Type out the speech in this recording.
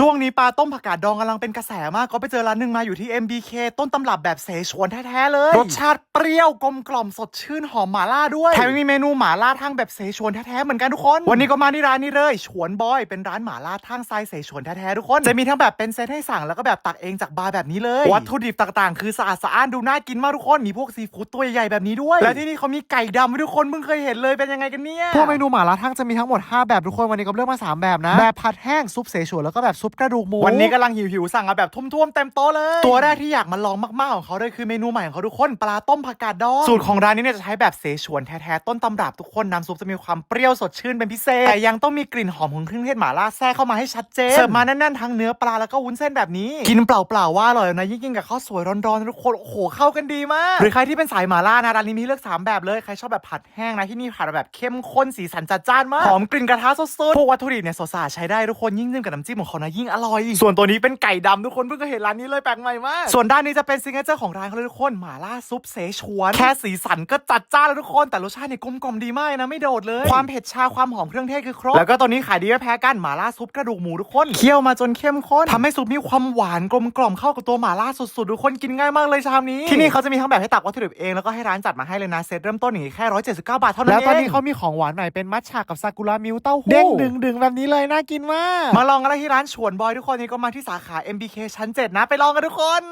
ช่วงนี้ปลาต้มผักกาดดองกำลังเป็นกระแสมากก็ไปเจอร้านหนึ่งมาอยู่ที่ MBK ต้นตำรับแบบเสฉวนแท้ๆเลย รสชาติเปรี้ยวกลมกล่อมสดชื่นหอมหม่าล่าด้วยแถมยังมีเมนูหม่าล่าทั้งแบบเสฉวนแท้ๆเหมือนกันทุกคน วันนี้ก็มาที่ร้านนี้เลยฉวนบอยเป็นร้านหม่าล่าทั้งไซส์เสฉวนแท้ๆทุกคนจะมีทั้งแบบเป็นเซตให้สั่งแล้วก็แบบตักเองจากบาร์แบบนี้เลยวัตถุดิบต่างๆ คือสะอาดสะอ้านดูน่ากินมากทุกคนมีพวกซีฟู้ดตัวใหญ่ๆแบบนี้ด้วย และที่นี่เขามีไก่ดำให้ทุกคนเพิ่งเคยเห็นเลยเป็นยังไงกันเนี่ยพวกเมนูหม่าล่าทั้งจะมีทั้งหมด 5 แบบทุกคนวันนี้ก็เลือกมา 3 แบบนะแบบผัดแห้งซุปเสฉวนแล้วก็แบบซุปกระดูกหมู วันนี้กำลังหิวๆสั่งเอาแบบทุ่มๆเต็มโต๊ะเลย ตัวแรกที่อยากมาลองมากๆของเขาเลยคือเมนูใหม่ของเขาทุกคนปลาต้มผักกาดดองสูตรของร้านนี้เนี่ยจะใช้แบบเสฉวนแท้ๆต้นตำรับทุกคนน้ำซุปจะมีความเปรี้ยวสดชื่นเป็นพิเศษแต่ยังต้องมีกลิ่นหอมของเครื่องเทศหม่าล่าแทรกเข้ามาให้ชัดเจนเสิร์ฟมาแน่นๆทั้งเนื้อปลาแล้วก็วุ้นเส้นแบบนี้ กินเปล่าๆว่าอร่อยนะยิ่งกินกับข้าวสวยร้อนๆนะทุกคนโอ้โหเข้ากันดีมากหรือใครที่เป็นสายหม่าล่านะร้านนี้มีให้เลือกสามแบบเลยใครชอบแบบผัดแห้งนะที่นี่ผัดแบบเข้มข้นสีสันจัดจ้านมากหอมกลิ่นกระทะสดๆพวกวัตถุดิบเนี่ยสดๆใช้ได้ทุกคนยิ่งจิ้มกับน้ำจิ้มของเขานะยิ่งอร่อย ส่วนตัวนี้เป็นไก่ดำทุกคนเพิ่งเคยเห็นร้านนี้เลยแปลกใหม่มาก ส่วนด้านนี้จะเป็นซิงเกิลเจอร์ของร้านเขาเลยทุกคนหม่าล่าซุปเสฉวนแค่สีสันก็จัดจ้านแล้วทุกคนแต่รสชาติเนี่ยกลมกล่อมดีมากนะไม่โดดเลย ความเผ็ดชาความหอมเครื่องเทศคือครบแล้วก็ตัวนี้ขายดีไม่แพ้กันหม่าล่าซุปกระดูกหมูทุกคนเคี่ยวมาจนเข้มข้นทำให้ซุปมีความหวานกลมกล่อมเข้ากับตัวหม่าล่าสุดๆทุกคนกินง่ายมากเลยชามนี้ที่นี่เขาจะมีทั้งแบบให้ตักวัตถุดิบเองแล้วก็ให้ร้านจัดมาให้เลยนะเซตเริ่มต้นอย่างนี้แค่179บาทเท่านั้นเองแล้วตอนนี้เขามีของหวานใหม่เป็นมัทฉะกับซากุระมิลเต้าหู้เด้งดึงดึงแบบนี้เลยน่ากินมากมาลองกันได้ที่ร้านฉวนบอยทุกคนนี่ก็มาที่สาขา MBK ชั้น 7 นะ ไปลองกันทุกคน